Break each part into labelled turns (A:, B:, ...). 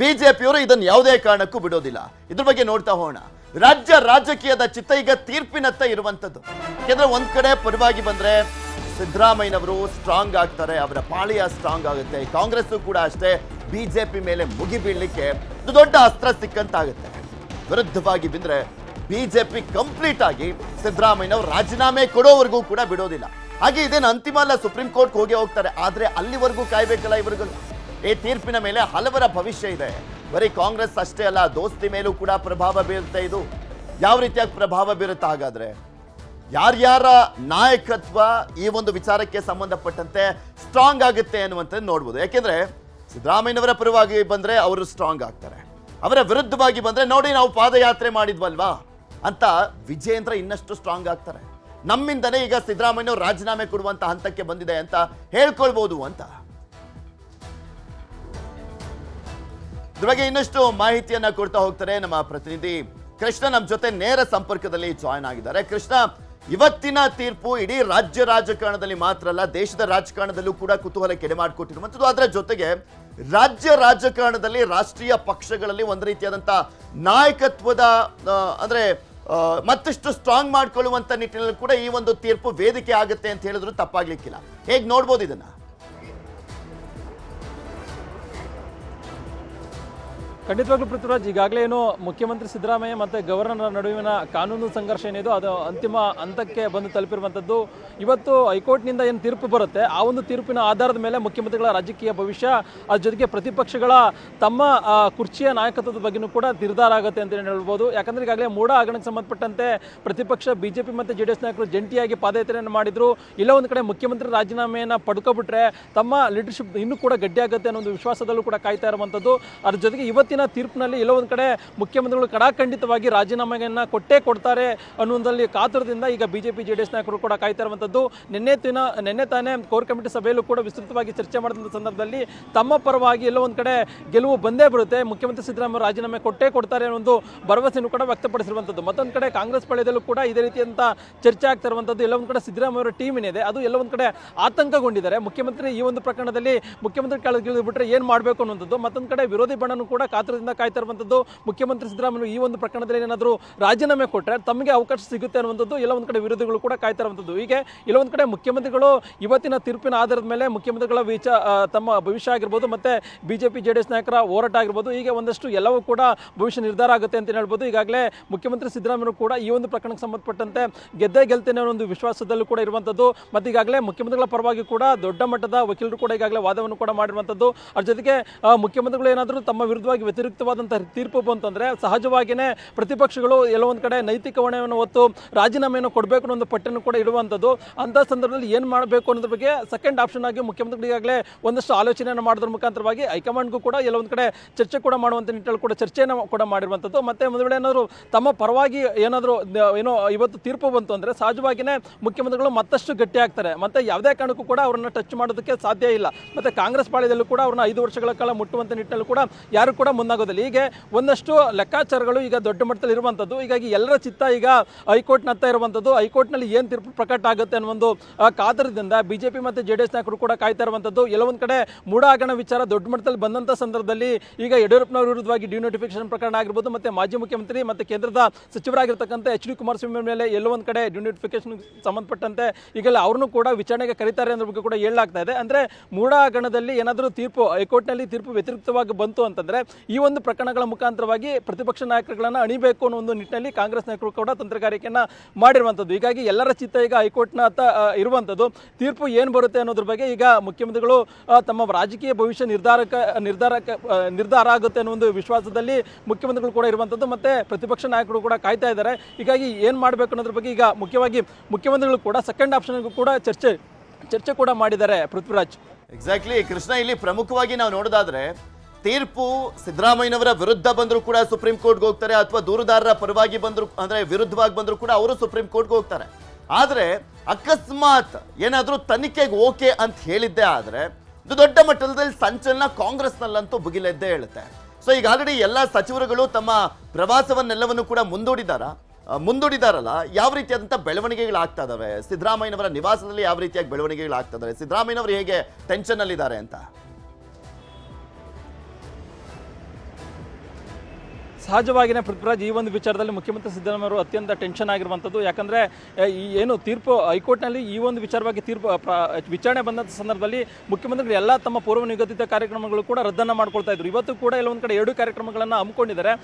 A: ಬಿಜೆಪಿಯವರು ಇದನ್ನು ಯಾವುದೇ ಕಾರಣಕ್ಕೂ ಬಿಡೋದಿಲ್ಲ. ಇದ್ರ ಬಗ್ಗೆ ನೋಡ್ತಾ ಹೋಗೋಣ. ರಾಜ್ಯ ರಾಜಕೀಯದ ಚಿತ್ತ ಈಗ ತೀರ್ಪಿನತ್ತ ಇರುವಂತದ್ದು ಯಾಕಂದ್ರೆ ಒಂದ್ ಕಡೆ ಪರವಾಗಿ ಬಂದ್ರೆ ಸಿದ್ದರಾಮಯ್ಯನವರು ಸ್ಟ್ರಾಂಗ್ ಆಗ್ತಾರೆ, ಅವರ ಪಾಳಿಯ ಸ್ಟ್ರಾಂಗ್ ಆಗುತ್ತೆ. ಕಾಂಗ್ರೆಸ್ ಕೂಡ ಅಷ್ಟೇ ಬಿಜೆಪಿ ಮೇಲೆ ಮುಗಿ ಬೀಳಲಿಕ್ಕೆ ದೊಡ್ಡ ಅಸ್ತ್ರ ಸಿಕ್ಕಂತಾಗುತ್ತೆ. ವಿರುದ್ಧವಾಗಿ ಬಿಂದ್ರೆ ಬಿಜೆಪಿ ಕಂಪ್ಲೀಟ್ ಆಗಿ ಸಿದ್ದರಾಮಯ್ಯನವರು ರಾಜೀನಾಮೆ ಕೊಡೋವರೆಗೂ ಕೂಡ ಬಿಡೋದಿಲ್ಲ. ಹಾಗೆ ಇದೇನು ಅಂತಿಮ ಅಲ್ಲ, ಸುಪ್ರೀಂ ಕೋರ್ಟ್ ಹೋಗಿ ಹೋಗ್ತಾರೆ. ಆದ್ರೆ ಅಲ್ಲಿವರೆಗೂ ಕಾಯ್ಬೇಕಲ್ಲ ಇವ್ರಿಗೂ ಈ ತೀರ್ಪಿನ ಮೇಲೆ ಹಲವರ ಭವಿಷ್ಯ ಇದೆ. ಬರೀ ಕಾಂಗ್ರೆಸ್ ಅಷ್ಟೇ ಅಲ್ಲ, ದೋಸ್ತಿ ಮೇಲೂ ಕೂಡ ಪ್ರಭಾವ ಬೀರುತ್ತೆ ಇದು. ಯಾವ ರೀತಿಯಾಗಿ ಪ್ರಭಾವ ಬೀರುತ್ತೆ ಹಾಗಾದ್ರೆ? ಯಾರ್ಯಾರ ನಾಯಕತ್ವ ಈ ಒಂದು ವಿಚಾರಕ್ಕೆ ಸಂಬಂಧಪಟ್ಟಂತೆ ಸ್ಟ್ರಾಂಗ್ ಆಗುತ್ತೆ ಅನ್ನುವಂಥದ್ದು ನೋಡ್ಬೋದು. ಯಾಕೆಂದ್ರೆ ಸಿದ್ದರಾಮಯ್ಯನವರ ಪರವಾಗಿ ಬಂದ್ರೆ ಅವರು ಸ್ಟ್ರಾಂಗ್ ಆಗ್ತಾರೆ. ಅವರ ವಿರುದ್ಧವಾಗಿ ಬಂದ್ರೆ ನೋಡಿ ನಾವು ಪಾದಯಾತ್ರೆ ಮಾಡಿದ್ವಲ್ವಾ? ಅಂತ ವಿಜೇಂದ್ರ ಇನ್ನಷ್ಟು ಸ್ಟ್ರಾಂಗ್ ಆಗ್ತಾರೆ. ನಮ್ಮಿಂದನೇ ಈಗ ಸಿದ್ದರಾಮಯ್ಯನವರು ರಾಜೀನಾಮೆ ಕೊಡುವಂತ ಹಂತಕ್ಕೆ ಬಂದಿದೆ ಅಂತ ಹೇಳ್ಕೊಳ್ಬೋದು ಅಂತ. ಇದ್ರ ಬಗ್ಗೆ ಇನ್ನಷ್ಟು ಮಾಹಿತಿಯನ್ನ ಕೊಡ್ತಾ ಹೋಗ್ತಾರೆ ನಮ್ಮ ಪ್ರತಿನಿಧಿ ಕೃಷ್ಣ ನಮ್ಮ ಜೊತೆ ನೇರ ಸಂಪರ್ಕದಲ್ಲಿ ಜಾಯ್ನ್ ಆಗಿದ್ದಾರೆ. ಕೃಷ್ಣ, ಇವತ್ತಿನ ತೀರ್ಪು ಇಡೀ ರಾಜ್ಯ ರಾಜಕಾರಣದಲ್ಲಿ ಮಾತ್ರ ಅಲ್ಲ, ದೇಶದ ರಾಜಕಾರಣದಲ್ಲೂ ಕೂಡ ಕುತೂಹಲ ಕೆಡೆ ಮಾಡಿಕೊಟ್ಟಿರುವಂಥದ್ದು ಅದರ ಜೊತೆಗೆ ರಾಜ್ಯ ರಾಜಕಾರಣದಲ್ಲಿ ರಾಷ್ಟ್ರೀಯ ಪಕ್ಷಗಳಲ್ಲಿ ಒಂದು ರೀತಿಯಾದಂಥ ನಾಯಕತ್ವದ ಅಂದರೆ ಮತ್ತಷ್ಟು ಸ್ಟ್ರಾಂಗ್ ಮಾಡ್ಕೊಳ್ಳುವಂತ ನಿಟ್ಟಿನಲ್ಲಿ ಕೂಡ ಈ ಒಂದು ತೀರ್ಪು ವೇದಿಕೆ ಆಗುತ್ತೆ ಅಂತ ಹೇಳಿದ್ರು ತಪ್ಪಾಗ್ಲಿಕ್ಕಿಲ್ಲ. ಹೇಗೆ ನೋಡ್ಬೋದು ಇದನ್ನ?
B: ಖಂಡಿತವಾಗ್ಲೂ ಪೃಥ್ವಿರಾಜ್, ಈಗಾಗಲೇ ಏನು ಮುಖ್ಯಮಂತ್ರಿ ಸಿದ್ದರಾಮಯ್ಯ ಮತ್ತು ಗವರ್ನರ್ ನಡುವಿನ ಕಾನೂನು ಸಂಘರ್ಷ ಏನಿದೆ ಅದು ಅಂತಿಮ ಹಂತಕ್ಕೆ ಬಂದು ತಲುಪಿರುವಂಥದ್ದು ಇವತ್ತು ಹೈಕೋರ್ಟ್ನಿಂದ ಏನು ತೀರ್ಪು ಬರುತ್ತೆ? ಆ ಒಂದು ತೀರ್ಪಿನ ಆಧಾರದ ಮೇಲೆ ಮುಖ್ಯಮಂತ್ರಿಗಳ ರಾಜಕೀಯ ಭವಿಷ್ಯ, ಅದ್ರ ಜೊತೆಗೆ ಪ್ರತಿಪಕ್ಷಗಳ ತಮ್ಮ ಕುರ್ಚಿಯ ನಾಯಕತ್ವದ ಬಗ್ಗೆನೂ ಕೂಡ ನಿರ್ಧಾರ ಆಗುತ್ತೆ ಅಂತ ಹೇಳ್ಬೋದು. ಯಾಕಂದರೆ ಈಗಾಗಲೇ ಮೂಡ ಆಗಣಕ್ಕೆ ಸಂಬಂಧಪಟ್ಟಂತೆ ಪ್ರತಿಪಕ್ಷ ಬಿಜೆಪಿ ಮತ್ತು ಜೆ ಡಿ ಎಸ್ ನಾಯಕರು ಜಂಟಿಯಾಗಿ ಪಾದಯಾತ್ರೆಯನ್ನು ಮಾಡಿದರು. ಇಲ್ಲ ಒಂದು ಕಡೆ ಮುಖ್ಯಮಂತ್ರಿ ರಾಜೀನಾಮೆಯನ್ನು ಪಡ್ಕೊಬಿಟ್ರೆ ತಮ್ಮ ಲೀಡರ್ಶಿಪ್ ಇನ್ನೂ ಕೂಡ ಗಟ್ಟಿಯಾಗುತ್ತೆ ಅನ್ನೋ ಒಂದು ವಿಶ್ವಾಸದಲ್ಲೂ ಕೂಡ ಕಾಯ್ತಾ ಇರುವಂಥದ್ದು ಅದ್ರ ಜೊತೆಗೆ ಇವತ್ತಿನ ತೀರ್ಪಿನಲ್ಲಿ ಎಲ್ಲೋ ಒಂದು ಕಡೆ ಮುಖ್ಯಮಂತ್ರಿಗಳು ಕಡಾಖಂಡಿತವಾಗಿ ರಾಜೀನಾಮೆಯನ್ನು ಕೊಟ್ಟೇ ಕೊಡ್ತಾರೆ ಅನ್ನೋದ್ರಲ್ಲಿ ಕಾತುರದಿಂದ ಈಗ ಬಿಜೆಪಿ ಜೆ ಡಿ ಎಸ್ ನಾಯಕರು ಕೂಡ ಕಾಯ್ತಾ ಇರುವಂಥದ್ದು ನಿನ್ನೆ ದಿನ, ನಿನ್ನೆ ತಾನೇ ಕೋರ್ ಕಮಿಟಿ ಸಭೆಯಲ್ಲೂ ಕೂಡ ವಿಸ್ತೃತವಾಗಿ ಚರ್ಚೆ ಮಾಡಿದಂಥ ಸಂದರ್ಭದಲ್ಲಿ ತಮ್ಮ ಪರವಾಗಿ ಎಲ್ಲೋ ಒಂದು ಕಡೆ ಗೆಲುವು ಬಂದೇ ಬರುತ್ತೆ. ಮುಖ್ಯಮಂತ್ರಿ ಸಿದ್ದರಾಮಯ್ಯ ರಾಜೀನಾಮೆ ಕೊಟ್ಟೇ ಕೊಡ್ತಾರೆ ಅನ್ನೋ ಒಂದು ಭರವಸೆಯನ್ನು ಕೂಡ ವ್ಯಕ್ತಪಡಿಸಿರುವಂಥದ್ದು ಮತ್ತೊಂದು ಕಡೆ ಕಾಂಗ್ರೆಸ್ ಪಾಳ್ಯದಲ್ಲೂ ಕೂಡ ಇದೇ ರೀತಿಯಂತ ಚರ್ಚೆ ಆಗ್ತಾ ಇರುವಂಥದ್ದು ಎಲ್ಲ ಒಂದು ಕಡೆ ಸಿದ್ದರಾಮಯ್ಯ ಅವರ ಟೀಮ್ ಏನಿದೆ, ಅದು ಎಲ್ಲ ಒಂದು ಕಡೆ ಆತಂಕಗೊಂಡಿದ್ದಾರೆ. ಮುಖ್ಯಮಂತ್ರಿ ಈ ಒಂದು ಪ್ರಕರಣದಲ್ಲಿ ಮುಖ್ಯಮಂತ್ರಿ ಕೆಳಗಿಳಿದು ಬಿಟ್ಟರೆ ಏನು ಮಾಡಬೇಕು ಅನ್ನುವಂಥದ್ದು. ಮತ್ತೊಂದು ಕಡೆ ವಿರೋಧಿ ಬಣ್ಣನೂ ಕೂಡ ಕಾತರದಿಂದ ಕಾಯ್ತಾ ಇರುವಂಥದ್ದು ಮುಖ್ಯಮಂತ್ರಿ ಸಿದ್ದರಾಮಯ್ಯ ಈ ಒಂದು ಪ್ರಕರಣದಲ್ಲಿ ಏನಾದರೂ ರಾಜೀನಾಮೆ ಕೊಟ್ಟರೆ ತಮಗೆ ಅವಕಾಶ ಸಿಗುತ್ತೆ ಅನ್ನುವಂಥದ್ದು ಎಲ್ಲ ಒಂದು ಕಡೆ ವಿರೋಧಿಗಳು ಕೂಡ ಕಾಯ್ತಾ ಇರುವಂಥದ್ದು ಹೀಗೆ ಇಲ್ಲ ಒಂದು ಕಡೆ ಮುಖ್ಯಮಂತ್ರಿಗಳು ಇವತ್ತಿನ ತೀರ್ಪಿನ ಆಧಾರದ ಮೇಲೆ ಮುಖ್ಯಮಂತ್ರಿಗಳ ತಮ್ಮ ಭವಿಷ್ಯ ಆಗಿರ್ಬೋದು ಮತ್ತೆ ಬಿಜೆಪಿ ಜೆ ಡಿ ಎಸ್ ನಾಯಕರ ಹೋರಾಟ ಆಗಿರ್ಬೋದು, ಹೀಗೆ ಒಂದಷ್ಟು ಎಲ್ಲವೂ ಕೂಡ ಭವಿಷ್ಯ ನಿರ್ಧಾರ ಆಗುತ್ತೆ ಅಂತ ಹೇಳ್ಬೋದು. ಈಗಾಗಲೇ ಮುಖ್ಯಮಂತ್ರಿ ಸಿದ್ದರಾಮಯ್ಯ ಕೂಡ ಈ ಒಂದು ಪ್ರಕರಣಕ್ಕೆ ಸಂಬಂಧಪಟ್ಟಂತೆ ಗೆದ್ದೇ ಗೆಲ್ತೇನೆ ಅನ್ನೋ ಒಂದು ವಿಶ್ವಾಸದಲ್ಲೂ ಕೂಡ ಇರುವಂಥದ್ದು ಮತ್ತು ಈಗಾಗಲೇ ಮುಖ್ಯಮಂತ್ರಿಗಳ ಪರವಾಗಿ ಕೂಡ ದೊಡ್ಡ ಮಟ್ಟದ ವಕೀಲರು ಕೂಡ ಈಗಾಗಲೇ ವಾದವನ್ನು ಕೂಡ ಮಾಡಿರುವಂಥದ್ದು ಅದ್ರ ಜೊತೆಗೆ ಮುಖ್ಯಮಂತ್ರಿಗಳು ಏನಾದರೂ ತಮ್ಮ ವಿರುದ್ಧವಾಗಿ ವ್ಯತಿರಿಕ್ತವಾದಂಥ ತೀರ್ಪು ಬಂತು ಅಂದರೆ ಸಹಜವಾಗಿಯೇ ಪ್ರತಿಪಕ್ಷಗಳು ಎಲ್ಲೋ ಒಂದು ಕಡೆ ನೈತಿಕ ಹೊಣೆಯನ್ನು ಹೊತ್ತು ರಾಜೀನಾಮೆಯನ್ನು ಕೊಡಬೇಕು ಅನ್ನೋ ಒಂದು ಪಟ್ಟನ್ನು ಕೂಡ ಇಡುವಂಥದ್ದು. ಅಂಥ ಸಂದರ್ಭದಲ್ಲಿ ಏನು ಮಾಡಬೇಕು ಅನ್ನೋದ್ರ ಬಗ್ಗೆ ಸೆಕೆಂಡ್ ಆಪ್ಷನ್ ಆಗಿ ಮುಖ್ಯಮಂತ್ರಿಗಳಿಗಾಗಲೇ ಒಂದಷ್ಟು ಆಲೋಚನೆಯನ್ನು ಮಾಡೋದ್ರ ಮುಖಾಂತರವಾಗಿ ಹೈಕಮಾಂಡ್ಗೂ ಕೂಡ ಎಲ್ಲೊಂದು ಕಡೆ ಚರ್ಚೆ ಕೂಡ ಮಾಡುವಂಥ ನಿಟ್ಟಲ್ಲಿ ಕೂಡ ಚರ್ಚೆಯನ್ನು ಕೂಡ ಮಾಡಿರುವಂಥದ್ದು. ಮತ್ತೆ ಒಂದು ಏನಾದರೂ ತಮ್ಮ ಪರವಾಗಿ ಏನಾದರೂ ಏನೋ ಇವತ್ತು ತೀರ್ಪು ಬಂತು ಅಂದರೆ ಸಹಜವಾಗಿಯೇ ಮುಖ್ಯಮಂತ್ರಿಗಳು ಮತ್ತಷ್ಟು ಗಟ್ಟಿ ಆಗ್ತಾರೆ. ಮತ್ತೆ ಯಾವುದೇ ಕಾರಣಕ್ಕೂ ಕೂಡ ಅವರನ್ನು ಟಚ್ ಮಾಡೋದಕ್ಕೆ ಸಾಧ್ಯ ಇಲ್ಲ. ಮತ್ತೆ ಕಾಂಗ್ರೆಸ್ ಪಾಳ್ಯದಲ್ಲೂ ಕೂಡ ಅವ್ರನ್ನ ಐದು ವರ್ಷಗಳ ಕಾಲ ಮುಟ್ಟುವಂಥ ನಿಟ್ಟಿನಲ್ಲಿ ಕೂಡ ಯಾರು ಕೂಡ ಮುಂದಾಗೋದಿಲ್ಲ. ಹೀಗೆ ಒಂದಷ್ಟು ಲೆಕ್ಕಾಚಾರಗಳು ಈಗ ದೊಡ್ಡ ಮಟ್ಟದಲ್ಲಿ ಇರುವಂಥದ್ದು. ಹೀಗಾಗಿ ಎಲ್ಲರ ಚಿತ್ತ ಈಗ ಹೈಕೋರ್ಟ್ನತ್ತ ಇರುವಂಥದ್ದು. ಹೈಕೋರ್ಟ್ನಲ್ಲಿ ಏನು ತೀರ್ಪು ಪ್ರಕಟ ಆಗುತ್ತೆ ಅನ್ನೋ ಒಂದು ಕಾದರದಿಂದ ಬಿ ಜೆ ಪಿ ಮತ್ತು ಜೆ ಡಿ ಎಸ್ ನಾಯಕರು ಕೂಡ ಕಾಯ್ತಾ ಇರುವಂಥದ್ದು. ಎಲ್ಲ ಒಂದು ಕಡೆ ಮೂಡ ಹಗರಣ ವಿಚಾರ ದೊಡ್ಡ ಮಟ್ಟದಲ್ಲಿ ಬಂದಂಥ ಸಂದರ್ಭದಲ್ಲಿ ಈಗ ಯಡಿಯೂರಪ್ಪನವರ ವಿರುದ್ಧವಾಗಿ ಡಿನೋಟಿಫಿಕೇಶನ್ ಪ್ರಕರಣ ಆಗಿರ್ಬೋದು, ಮತ್ತು ಮಾಜಿ ಮುಖ್ಯಮಂತ್ರಿ ಮತ್ತು ಕೇಂದ್ರದ ಸಚಿವರಾಗಿರ್ತಕ್ಕಂಥ ಎಚ್ ಡಿ ಕುಮಾರಸ್ವಾಮಿ ಮೇಲೆ ಎಲ್ಲೋ ಒಂದು ಕಡೆ ಡಿನೋಟಿಫಿಕೇಶನ್ ಸಂಬಂಧಪಟ್ಟಂತೆ ಈಗೆಲ್ಲ ಅವ್ರನ್ನೂ ಕೂಡ ವಿಚಾರಣೆಗೆ ಕರೀತಾರೆ ಅನ್ನೋ ಬಗ್ಗೆ ಕೂಡ ಹೇಳಲಾಗ್ತಾ ಇದೆ. ಅಂದರೆ ಮೂಡ ಹಗರಣದಲ್ಲಿ ಏನಾದರೂ ತೀರ್ಪು, ಹೈಕೋರ್ಟ್ನಲ್ಲಿ ತೀರ್ಪು ವ್ಯತಿರಿಕ್ತವಾಗಿ ಬಂತು ಅಂತಂದ್ರೆ ಈ ಒಂದು ಪ್ರಕರಣಗಳ ಮುಖಾಂತರವಾಗಿ ಪ್ರತಿಪಕ್ಷ ನಾಯಕರುಗಳನ್ನು ಅಣಿಬೇಕು ಅನ್ನೋ ಒಂದು ನಿಟ್ಟಿನಲ್ಲಿ ಕಾಂಗ್ರೆಸ್ ನಾಯಕರು ಕೂಡ ತಂತ್ರಗಾರಿಕೆಯನ್ನು ಮಾಡಿರುವಂಥದ್ದು. ಹೀಗಾಗಿ ಎಲ್ಲರ ಚಿತ್ತ ಈಗ ಹೈಕೋರ್ಟ್ನ ಇರುವಂಥದ್ದು. ತೀರ್ಪು ಏನು ಬರುತ್ತೆ ಅನ್ನೋದ್ರ ಬಗ್ಗೆ ಈಗ ಮುಖ್ಯಮಂತ್ರಿಗಳು ತಮ್ಮ ರಾಜಕೀಯ ಭವಿಷ್ಯ ನಿರ್ಧಾರಕ ನಿರ್ಧಾರಕ ನಿರ್ಧಾರ ಆಗುತ್ತೆ ಅನ್ನೋ ಒಂದು ವಿಶ್ವಾಸದಲ್ಲಿ ಮುಖ್ಯಮಂತ್ರಿಗಳು ಕೂಡ ಇರುವಂಥದ್ದು ಮತ್ತು ಪ್ರತಿಪಕ್ಷ ನಾಯಕರು ಕೂಡ ಕಾಯ್ತಾ ಇದ್ದಾರೆ. ಹೀಗಾಗಿ ಏನು ಮಾಡಬೇಕು ಅನ್ನೋದ್ರ ಬಗ್ಗೆ ಈಗ ಮುಖ್ಯವಾಗಿ ಮುಖ್ಯಮಂತ್ರಿಗಳು ಕೂಡ ಸೆಕೆಂಡ್ ಆಪ್ಷನ್ಗೂ ಕೂಡ ಚರ್ಚೆ ಚರ್ಚೆ ಕೂಡ ಮಾಡಿದ್ದಾರೆ ಪೃಥ್ವಿರಾಜ್.
A: ಎಕ್ಸಾಕ್ಟ್ಲಿ ಕೃಷ್ಣ, ಇಲ್ಲಿ ಪ್ರಮುಖವಾಗಿ ನಾವು ನೋಡೋದಾದ್ರೆ ತೀರ್ಪು ಸಿದ್ದರಾಮಯ್ಯನವರ ವಿರುದ್ಧ ಬಂದರೂ ಕೂಡ ಸುಪ್ರೀಂ ಕೋರ್ಟ್ಗೆ ಹೋಗ್ತಾರೆ, ಅಥವಾ ದೂರುದಾರರ ಪರವಾಗಿ ಬಂದರೂ, ಅಂದ್ರೆ ವಿರುದ್ಧವಾಗಿ ಬಂದರೂ ಕೂಡ ಅವರು ಸುಪ್ರೀಂ ಕೋರ್ಟ್ಗೆ ಹೋಗ್ತಾರೆ. ಆದರೆ ಅಕಸ್ಮಾತ್ ಏನಾದರೂ ತನಿಖೆಗೆ ಓಕೆ ಅಂತ ಹೇಳಿದ್ದೆ ಆದರೆ ಇದು ದೊಡ್ಡ ಮಟ್ಟದಲ್ಲಿ ಸಂಚಲನ ಕಾಂಗ್ರೆಸ್ನಲ್ಲಂತೂ ಬುಗಿಲೆದ್ದೇ ಹೇಳುತ್ತೆ. ಸೊ ಈಗ ಆಲ್ರೆಡಿ ಎಲ್ಲ ಸಚಿವರುಗಳು ತಮ್ಮ ಪ್ರವಾಸವನ್ನೆಲ್ಲವನ್ನು ಕೂಡ ಮುಂದೂಡಿದಾರ. ಮುಂದೂಡಿದಾರಲ್ಲ, ಯಾವ ರೀತಿಯಾದಂಥ ಬೆಳವಣಿಗೆಗಳಾಗ್ತಾ ಇದಾವೆ? ಸಿದ್ದರಾಮಯ್ಯನವರ ನಿವಾಸದಲ್ಲಿ ಯಾವ ರೀತಿಯಾಗಿ ಬೆಳವಣಿಗೆಗಳಾಗ್ತಾ ಇದಾವೆ? ಸಿದ್ದರಾಮಯ್ಯನವರು ಹೇಗೆ ಟೆನ್ಷನ್ನಲ್ಲಿದ್ದಾರೆ ಅಂತ?
B: ಸಹಜವಾಗಿಯೇ ಪೃಥ್ವಿರಾಜ್ ಈ ಒಂದು ವಿಚಾರದಲ್ಲಿ ಮುಖ್ಯಮಂತ್ರಿ ಸಿದ್ದರಾಮಯ್ಯ ಅವರು ಅತ್ಯಂತ ಟೆನ್ಷನ್ ಆಗಿರುವಂಥದ್ದು. ಯಾಕಂದರೆ ಈ ಏನು ತೀರ್ಪು ಹೈಕೋರ್ಟ್ನಲ್ಲಿ ಈ ಒಂದು ವಿಚಾರವಾಗಿ ತೀರ್ಪು ವಿಚಾರಣೆ ಬಂದಂಥ ಸಂದರ್ಭದಲ್ಲಿ ಮುಖ್ಯಮಂತ್ರಿಗಳು ಎಲ್ಲ ತಮ್ಮ ಪೂರ್ವ ನಿಗದಿತ ಕಾರ್ಯಕ್ರಮಗಳು ಕೂಡ ರದ್ದನ್ನು ಮಾಡ್ಕೊಳ್ತಾ ಇದ್ರು. ಇವತ್ತು ಕೂಡ ಕೆಲವೊಂದು ಕಡೆ ಎರಡು ಕಾರ್ಯಕ್ರಮಗಳನ್ನು ಹಮ್ಮಿಕೊಂಡಿದ್ದಾರೆ.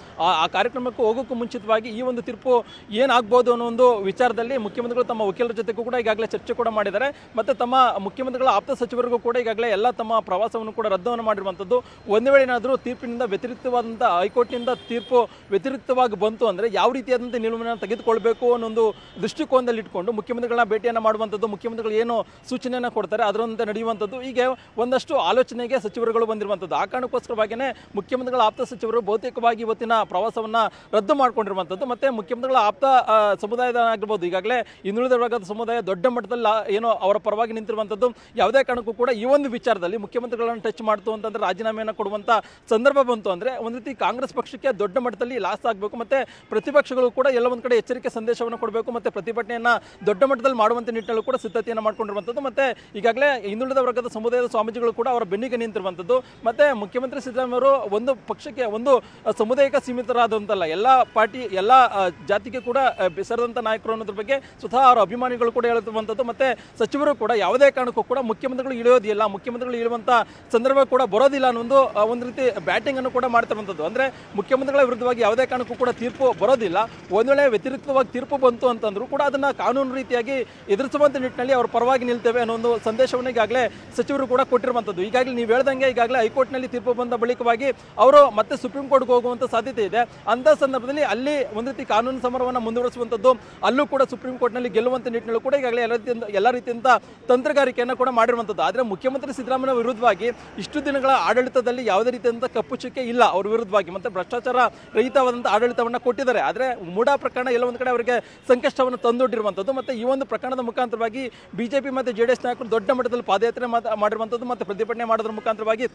B: ಆ ಕಾರ್ಯಕ್ರಮಕ್ಕೆ ಹೋಗೋಕ್ಕೂ ಮುಂಚಿತವಾಗಿ ಈ ಒಂದು ತೀರ್ಪು ಏನಾಗ್ಬೋದು ಅನ್ನೋ ಒಂದು ವಿಚಾರದಲ್ಲಿ ಮುಖ್ಯಮಂತ್ರಿಗಳು ತಮ್ಮ ವಕೀಲರ ಜೊತೆಗೂ ಕೂಡ ಈಗಾಗಲೇ ಚರ್ಚೆ ಕೂಡ ಮಾಡಿದ್ದಾರೆ. ಮತ್ತು ತಮ್ಮ ಮುಖ್ಯಮಂತ್ರಿಗಳ ಆಪ್ತ ಸಚಿವರಿಗೂ ಕೂಡ ಈಗಾಗಲೇ ಎಲ್ಲ ತಮ್ಮ ಪ್ರವಾಸವನ್ನು ಕೂಡ ರದ್ದವನ್ನು ಮಾಡಿರುವಂಥದ್ದು. ಒಂದು ವೇಳೆ ಏನಾದರೂ ತೀರ್ಪಿನಿಂದ ವ್ಯತಿರಿಕ್ತವಾದಂಥ ಹೈಕೋರ್ಟ್ನಿಂದ ತೀರ್ಪು ವ್ಯತಿರಿಕ್ತವಾಗಿ ಬಂತು ಅಂದರೆ ಯಾವ ರೀತಿಯಾದಂಥ ನಿಲುವನ್ನು ತೆಗೆದುಕೊಳ್ಬೇಕು ಅನ್ನೊಂದು ದೃಷ್ಟಿಕೋನದಲ್ಲಿ ಇಟ್ಕೊಂಡು ಮುಖ್ಯಮಂತ್ರಿಗಳನ್ನ ಭೇಟಿಯನ್ನು ಮಾಡುವಂಥದ್ದು, ಮುಖ್ಯಮಂತ್ರಿಗಳು ಏನು ಸೂಚನೆಯನ್ನು ಕೊಡ್ತಾರೆ ಅದರಂತೆ ನಡೆಯುವಂಥದ್ದು, ಹೀಗೆ ಒಂದಷ್ಟು ಆಲೋಚನೆಗೆ ಸಚಿವರುಗಳು ಬಂದಿರುವಂಥದ್ದು. ಆ ಕಾರಣಕ್ಕೋಸ್ಕರವಾಗಿಯೇ ಮುಖ್ಯಮಂತ್ರಿಗಳ ಆಪ್ತ ಸಚಿವರು ಬಹುತೇಕವಾಗಿ ಇವತ್ತಿನ ಪ್ರವಾಸವನ್ನು ರದ್ದು ಮಾಡಿಕೊಂಡಿರುವಂಥದ್ದು. ಮತ್ತೆ ಮುಖ್ಯಮಂತ್ರಿಗಳ ಆಪ್ತ ಸಮುದಾಯದ ಆಗಿರ್ಬೋದು ಈಗಾಗಲೇ ಹಿಂದುಳಿದ ವರ್ಗದ ಸಮುದಾಯ ದೊಡ್ಡ ಮಟ್ಟದಲ್ಲಿ ಏನೋ ಅವರ ಪರವಾಗಿ ನಿಂತಿರುವಂಥದ್ದು. ಯಾವುದೇ ಕಾರಣಕ್ಕೂ ಕೂಡ ಈ ಒಂದು ವಿಚಾರದಲ್ಲಿ ಮುಖ್ಯಮಂತ್ರಿಗಳನ್ನು ಟಚ್ ಮಾಡ್ತು ಅಂತಂದ್ರೆ ರಾಜೀನಾಮೆಯನ್ನು ಕೊಡುವಂಥ ಸಂದರ್ಭ ಬಂತು ಅಂದರೆ ಒಂದು ರೀತಿ ಕಾಂಗ್ರೆಸ್ ಪಕ್ಷಕ್ಕೆ ದೊಡ್ಡ ಮಟ್ಟದಲ್ಲಿ ಲಾಸ್ ಆಗಬೇಕು ಮತ್ತೆ ಪ್ರತಿಪಕ್ಷಗಳು ಕೂಡ ಎಲ್ಲ ಒಂದು ಕಡೆ ಎಚ್ಚರಿಕೆ ಸಂದೇಶವನ್ನು ಕೊಡಬೇಕು ಮತ್ತೆ ಪ್ರತಿಭಟನೆಯನ್ನು ದೊಡ್ಡ ಮಟ್ಟದಲ್ಲಿ ಮಾಡುವಂಥ ನಿಟ್ಟಿನಲ್ಲೂ ಕೂಡ ಸಿದ್ಧತೆಯನ್ನು ಮಾಡಿಕೊಂಡಿರುವಂಥದ್ದು ಮತ್ತೆ ಈಗಾಗಲೇ ಹಿಂದುಳಿದ ವರ್ಗದ ಸಮುದಾಯದ ಸ್ವಾಮೀಜಿಗಳು ಕೂಡ ಅವರ ಬೆನ್ನಿಗೆ ನಿಂತಿರುವಂಥದ್ದು. ಮತ್ತೆ ಮುಖ್ಯಮಂತ್ರಿ ಸಿದ್ದರಾಮಯ್ಯ ಅವರು ಒಂದು ಪಕ್ಷಕ್ಕೆ ಒಂದು ಸಮುದಾಯಕ್ಕೆ ಸೀಮಿತರಾದಂತಲ್ಲ, ಎಲ್ಲ ಪಾರ್ಟಿ, ಎಲ್ಲ ಜಾತಿಗೆ ಕೂಡ ಬೆಸರದಂಥ ನಾಯಕರು ಅನ್ನೋದ್ರ ಬಗ್ಗೆ ಸ್ವತಃ ಅವರ ಅಭಿಮಾನಿಗಳು ಕೂಡ ಹೇಳುತ್ತಿರುವಂಥದ್ದು. ಮತ್ತೆ ಸಚಿವರು ಕೂಡ ಯಾವುದೇ ಕಾರಣಕ್ಕೂ ಕೂಡ ಮುಖ್ಯಮಂತ್ರಿಗಳು ಇಳಿಯೋದಿಲ್ಲ, ಮುಖ್ಯಮಂತ್ರಿಗಳು ಇಳುವಂಥ ಸಂದರ್ಭ ಕೂಡ ಬರೋದಿಲ್ಲ ಅನ್ನೋ ಒಂದು ಒಂದು ರೀತಿ ಬ್ಯಾಟಿಂಗ್ ಅನ್ನು ಕೂಡ ಮಾಡ್ತಿರುವಂಥದ್ದು ಅಂದ್ರೆ ಮುಖ್ಯಮಂತ್ರಿಗಳ ವಿರುದ್ಧವಾಗಿ ಯಾವುದೇ ಕಾರಣಕ್ಕೂ ಕೂಡ ತೀರ್ಪು ಬರೋದಿಲ್ಲ. ಒಂದು ವೇಳೆ ವ್ಯತಿರಿಕ್ತವಾಗಿ ತೀರ್ಪು ಬಂತು ಅಂತಂದ್ರೂ ಕೂಡ ಅದನ್ನು ಕಾನೂನು ರೀತಿಯಾಗಿ ಎದುರಿಸುವಂಥ ನಿಟ್ಟಿನಲ್ಲಿ ಅವರು ಪರವಾಗಿ ನಿಲ್ತೇವೆ ಅನ್ನೋ ಒಂದು ಸಂದೇಶವನ್ನು ಈಗಾಗಲೇ ಸಚಿವರು ಕೂಡ ಕೊಟ್ಟಿರುವಂಥದ್ದು ಈಗಾಗಲೇ ನೀವು ಹೇಳ್ದಂಗೆ ಈಗಾಗಲೇ ಹೈಕೋರ್ಟ್ನಲ್ಲಿ ತೀರ್ಪು ಬಂದ ಬಳಿಕವಾಗಿ ಅವರು ಮತ್ತೆ ಸುಪ್ರೀಂ ಕೋರ್ಟ್ಗೆ ಹೋಗುವಂಥ ಸಾಧ್ಯತೆ ಇದೆ. ಅಂತ ಸಂದರ್ಭದಲ್ಲಿ ಅಲ್ಲಿ ಒಂದು ರೀತಿ ಕಾನೂನು ಸಮರವನ್ನು ಮುಂದುವರಿಸುವಂಥದ್ದು ಅಲ್ಲೂ ಕೂಡ ಸುಪ್ರೀಂ ಕೋರ್ಟ್ನಲ್ಲಿ ಗೆಲ್ಲುವಂಥ ನಿಟ್ಟಿನಲ್ಲೂ ಕೂಡ ಈಗಾಗಲೇ ಎಲ್ಲ ರೀತಿಯಿಂದ ಎಲ್ಲ ರೀತಿಯಿಂದ ತಂತ್ರಗಾರಿಕೆಯನ್ನು ಕೂಡ ಮಾಡಿರುವಂಥದ್ದು ಆದರೆ ಮುಖ್ಯಮಂತ್ರಿ ಸಿದ್ದರಾಮಯ್ಯ ವಿರುದ್ಧವಾಗಿ ಇಷ್ಟು ದಿನಗಳ ಆಡಳಿತದಲ್ಲಿ ಯಾವುದೇ ರೀತಿಯಾದಂಥ ಕಪ್ಪು ಚುಕ್ಕೆ ಇಲ್ಲ ಅವ್ರ ವಿರುದ್ಧವಾಗಿ. ಮತ್ತು ಭ್ರಷ್ಟಾಚಾರ ರಹಿತವಾದಂಥ ಆಡಳಿತವನ್ನು ಕೊಟ್ಟಿದ್ದಾರೆ. ಆದರೆ ಮೂಡಾ ಪ್ರಕರಣ ಎಲ್ಲ ಒಂದು ಕಡೆ ಅವರಿಗೆ ಸಂಕಷ್ಟವನ್ನು ತಂದೊಡ್ಡಿರುವಂಥದ್ದು ಮತ್ತೆ ಈ ಒಂದು ಪ್ರಕರಣದ ಮುಖಾಂತರವಾಗಿ ಬಿಜೆಪಿ ಮತ್ತು ಜೆ ಡಿ ಎಸ್ ನಾಯಕರು ದೊಡ್ಡ ಮಟ್ಟದಲ್ಲಿ ಪಾದಯಾತ್ರೆ ಮಾಡಿರುವಂತದ್ದು ಮಾಡಿರುವಂಥದ್ದು ಮತ್ತೆ ಪ್ರತಿಭಟನೆ ಮಾಡೋದ್ರ ಮುಖಾಂತರವಾಗಿ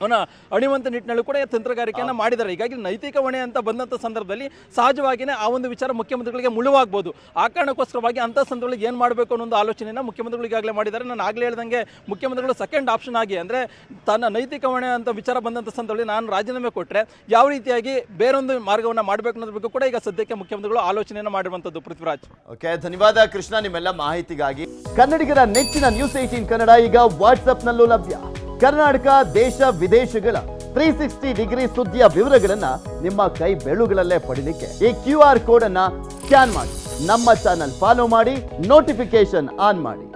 B: ಅವನ ಅಣಿವಂತ ನಿಟ್ಟಿನಲ್ಲಿ ಕೂಡ ತಂತ್ರಗಾರಿಕೆಯನ್ನು ಮಾಡಿದ್ದಾರೆ. ಹೀಗಾಗಿ ನೈತಿಕ ಹೊಣೆ ಅಂತ ಬಂದಂಥ ಸಂದರ್ಭದಲ್ಲಿ ಸಹಜವಾಗಿಯೇ ಆ ಒಂದು ವಿಚಾರ ಮುಖ್ಯಮಂತ್ರಿಗಳಿಗೆ ಮುಳುವಾಗಬಹುದು ಆ ಕಾರಣಕ್ಕೋಸ್ಕರವಾಗಿ ಅಂಥ ಸಂದರ್ಭದಲ್ಲಿ ಏನು ಮಾಡಬೇಕು ಅನ್ನೋ ಒಂದು ಆಲೋಚನೆಯನ್ನು ಮುಖ್ಯಮಂತ್ರಿಗಳು ಈಗಾಗಲೇ ಮಾಡಿದ್ದಾರೆ. ನಾನು ಆಗಲೇ ಹೇಳ್ದಂಗೆ ಮುಖ್ಯಮಂತ್ರಿಗಳು ಸೆಕೆಂಡ್ ಆಪ್ಷನ್ ಆಗಿ ಅಂದರೆ ತನ್ನ ನೈತಿಕ ಹೊಣೆ ಅಂತ ವಿಚಾರ ಬಂದಂಥ ಸಂದರ್ಭದಲ್ಲಿ ನಾನು ರಾಜೀನಾಮೆ ಕೊಟ್ಟರೆ ಯಾವ ರೀತಿಯಾಗಿ ಬೇರೊಂದು ಮಾರ್ಗವನ್ನು ಮಾಡಬೇಕು ಅನ್ನೋದ್ರ ಬಗ್ಗೆ ಕೂಡ ಈಗ ಸದ್ಯಕ್ಕೆ ಮುಖ್ಯಮಂತ್ರಿಗಳು ಆಲೋಚನೆಯನ್ನು ಮಾಡಿರುವಂತದ್ದು ಪೃಥ್ವಿರಾಜ್.
A: ಓಕೆ ಧನ್ಯವಾದ ಕೃಷ್ಣ ನಿಮ್ಮೆಲ್ಲ ಮಾಹಿತಿಗಾಗಿ. ಕನ್ನಡಿಗರ ನೆಚ್ಚಿನ ನ್ಯೂಸ್ ಏಟೀನ್ ಕನ್ನಡ ಈಗ ವಾಟ್ಸ್ಆಪ್ನಲ್ಲೂ ಲಭ್ಯ. ಕರ್ನಾಟಕ, ದೇಶ, ವಿದೇಶಗಳ ತ್ರೀ ಸಿಕ್ಸ್ಟಿ ಡಿಗ್ರಿ ಸುದ್ದಿಯ ವಿವರಗಳನ್ನ ನಿಮ್ಮ ಕೈ ಬೆಳುಗಳಲ್ಲೇ ಪಡಿಲಿಕ್ಕೆ ಈ ಕ್ಯೂ ಆರ್ ಕೋಡ್ ಅನ್ನ ಸ್ಕ್ಯಾನ್ ಮಾಡಿ. ನಮ್ಮ ಚಾನಲ್ ಫಾಲೋ ಮಾಡಿ ನೋಟಿಫಿಕೇಶನ್ ಆನ್ ಮಾಡಿ.